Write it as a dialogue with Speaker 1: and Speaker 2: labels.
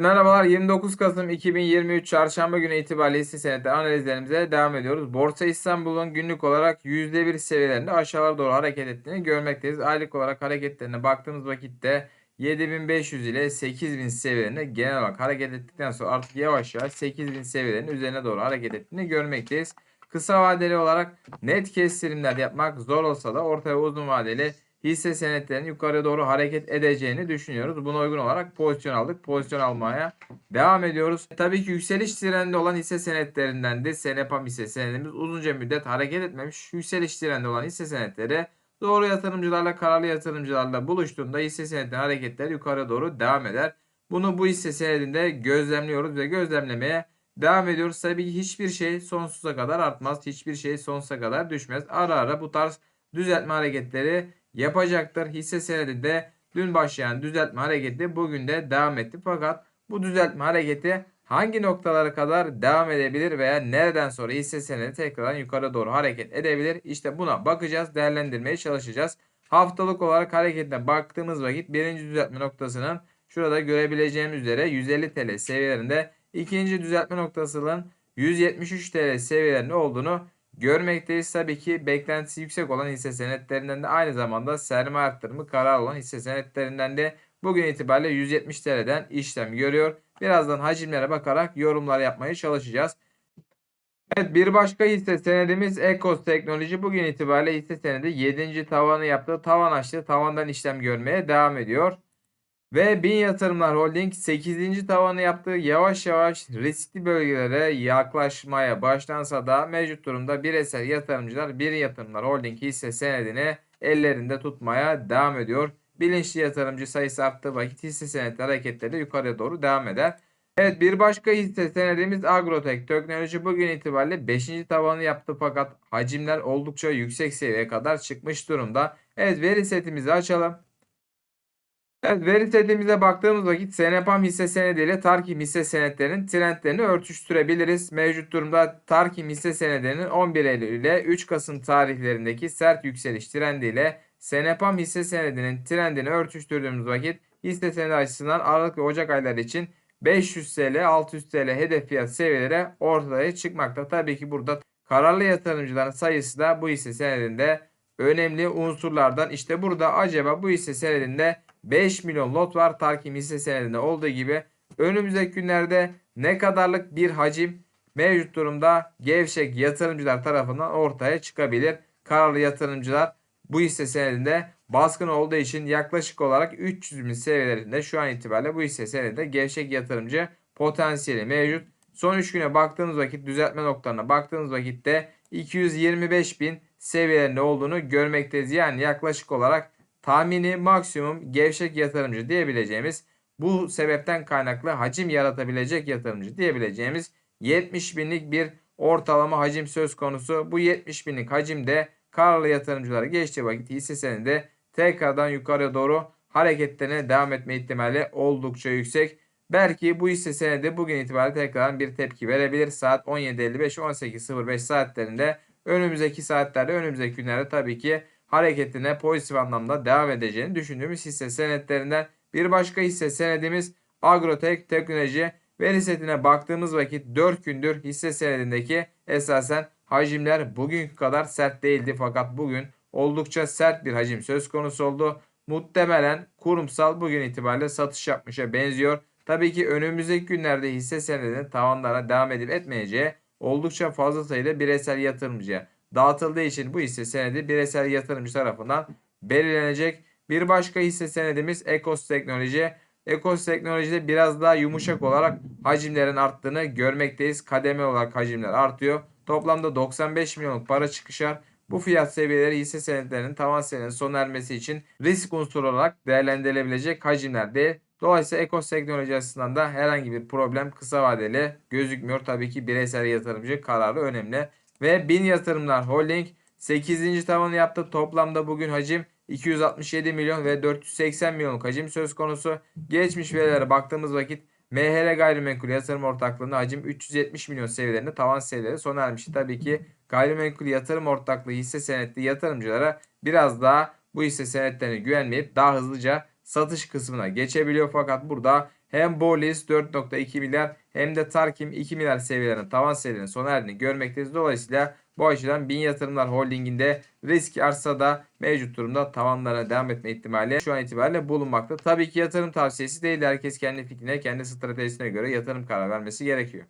Speaker 1: Merhabalar 29 Kasım 2023 Çarşamba günü itibariyle hisse senetleri analizlerimize devam ediyoruz. Borsa İstanbul'un günlük olarak %1 seviyelerinde aşağılara doğru hareket ettiğini görmekteyiz. Aylık olarak hareketlerine baktığımız vakitte 7500 ile 8000 seviyelerinde genel olarak hareket ettikten sonra artık yavaş yavaş 8000 seviyelerinin üzerine doğru hareket ettiğini görmekteyiz. Kısa vadeli olarak net kestirimler yapmak zor olsa da orta ve uzun vadeli hisse senetlerinin yukarı doğru hareket edeceğini düşünüyoruz. Buna uygun olarak pozisyon aldık. Pozisyon almaya devam ediyoruz. Tabii ki yükseliş trendinde olan hisse senetlerinden de Senepam hisse senedimiz uzunca müddet hareket etmemiş. Yükseliş trendinde olan hisse senetleri doğru yatırımcılarla kararlı yatırımcılarla buluştuğunda hisse senetlerinin hareketleri yukarı doğru devam eder. Bunu bu hisse senedinde gözlemliyoruz ve gözlemlemeye devam ediyoruz. Tabii ki hiçbir şey sonsuza kadar artmaz. Hiçbir şey sonsuza kadar düşmez. Ara ara bu tarz düzeltme hareketleri yapacaktır. Hisse senedinde dün başlayan düzeltme hareketi bugün de devam etti. Fakat bu düzeltme hareketi hangi noktalara kadar devam edebilir veya nereden sonra hisse senedi tekrardan yukarı doğru hareket edebilir? İşte buna bakacağız, değerlendirmeye çalışacağız. Haftalık olarak hareketine baktığımız vakit birinci düzeltme noktasının şurada görebileceğimiz üzere 150 TL seviyelerinde ikinci düzeltme noktasının 173 TL seviyelerinde olduğunu görmekteyiz. Tabii ki beklentisi yüksek olan hisse senetlerinden de aynı zamanda sermaye arttırımı karar olan hisse senetlerinden de bugün itibariyle 170 TL'den işlem görüyor. Birazdan hacimlere bakarak yorumlar yapmaya çalışacağız. Evet bir başka hisse senedimiz Ecos Teknoloji bugün itibariyle hisse senedi 7. tavanı yaptı. Tavan açtı. Tavandan işlem görmeye devam ediyor. Ve Bin Yatırımlar Holding 8. tavanı yaptı. Yavaş yavaş riskli bölgelere yaklaşmaya başlansa da mevcut durumda bireysel yatırımcılar Bin Yatırımlar Holding hisse senedini ellerinde tutmaya devam ediyor. Bilinçli yatırımcı sayısı arttığı vakit hisse senetleri hareketleri yukarıya doğru devam eder. Evet bir başka hisse senedimiz Agrotek Teknoloji bugün itibariyle 5. tavanı yaptı fakat hacimler oldukça yüksek seviyeye kadar çıkmış durumda. Evet veri setimizi açalım. Evet, veri setimize baktığımız vakit Senepam hisse senedi ile Tarkim hisse senetlerinin trendlerini örtüştürebiliriz. Mevcut durumda Tarkim hisse senedinin 11 Eylül ile 3 Kasım tarihlerindeki sert yükseliş trendiyle Senepam hisse senedinin trendini örtüştürdüğümüz vakit hisse senedi açısından Aralık ve Ocak ayları için 500 TL, 600 TL hedef fiyat seviyeleri ortaya çıkmakta. Tabii ki burada kararlı yatırımcıların sayısı da bu hisse senedinde önemli unsurlardan. İşte burada acaba bu hisse senedinde 5 milyon lot var. Tarkim hisse senedinde olduğu gibi önümüzdeki günlerde ne kadarlık bir hacim mevcut durumda gevşek yatırımcılar tarafından ortaya çıkabilir. Kararlı yatırımcılar bu hisse senedinde baskın olduğu için yaklaşık olarak 300 bin seviyelerinde şu an itibariyle bu hisse senedinde gevşek yatırımcı potansiyeli mevcut. Son 3 güne baktığımız vakit düzeltme noktalarına baktığımız vakitte 225 bin seviyelerinde olduğunu görmekteyiz. Yani yaklaşık olarak tahmini maksimum gevşek yatırımcı diyebileceğimiz bu sebepten kaynaklı hacim yaratabilecek yatırımcı diyebileceğimiz 70 binlik bir ortalama hacim söz konusu. Bu 70 binlik hacimde kararlı yatırımcılara geçtiği vakit hisse senedi tekrardan yukarıya doğru hareketlerine devam etme ihtimali oldukça yüksek. Belki bu hisse senedi bugün itibariyle tekrardan bir tepki verebilir. Saat 17.55-18.05 saatlerinde önümüzdeki saatlerde önümüzdeki günlerde tabii ki hareketine pozitif anlamda devam edeceğini düşündüğümüz hisse senetlerinden bir başka hisse senedimiz Agrotek Teknoloji veri setine baktığımız vakit 4 gündür hisse senedindeki esasen hacimler bugünkü kadar sert değildi fakat bugün oldukça sert bir hacim söz konusu oldu. Muhtemelen kurumsal bugün itibariyle satış yapmışa benziyor. Tabii ki önümüzdeki günlerde hisse senedinin tavanlara devam edip etmeyeceği oldukça fazla sayıda bireysel yatırımcıya dağıtıldığı için bu hisse senedi bireysel yatırımcı tarafından belirlenecek. Bir başka hisse senedimiz Ekos Teknoloji. Ekos Teknoloji'de biraz daha yumuşak olarak hacimlerin arttığını görmekteyiz. Kademe olarak hacimler artıyor. Toplamda 95 milyonluk para çıkışar. Bu fiyat seviyeleri hisse senetlerinin tavan senenin sona ermesi için risk unsuru olarak değerlendirilebilecek hacimler değil. Dolayısıyla Ekos Teknoloji açısından da herhangi bir problem kısa vadeli gözükmüyor. Tabii ki bireysel yatırımcı kararı önemli. Ve Bin Yatırımlar Holding 8. tavanı yaptı. Toplamda bugün hacim 267 milyon ve 480 milyonluk hacim söz konusu. Geçmiş verilere baktığımız vakit MHR gayrimenkul yatırım ortaklığında hacim 370 milyon seviyelerinde tavan seviyeleri sona ermişti. Tabii ki gayrimenkul yatırım ortaklığı hisse senetli yatırımcılara biraz daha bu hisse senetlerine güvenmeyip daha hızlıca satış kısmına geçebiliyor. Fakat burada hem Bolis 4.2 milyar hem de Tarkim 2 milyar seviyelerinin tavan seviyelerinin sona erdiğini görmekteyiz. Dolayısıyla bu açıdan Bin Yatırımlar Holding'inde risk artsa da mevcut durumda tavanlara devam etme ihtimali şu an itibariyle bulunmakta. Tabii ki yatırım tavsiyesi değil. Herkes kendi fikrine, kendi stratejisine göre yatırım karar vermesi gerekiyor.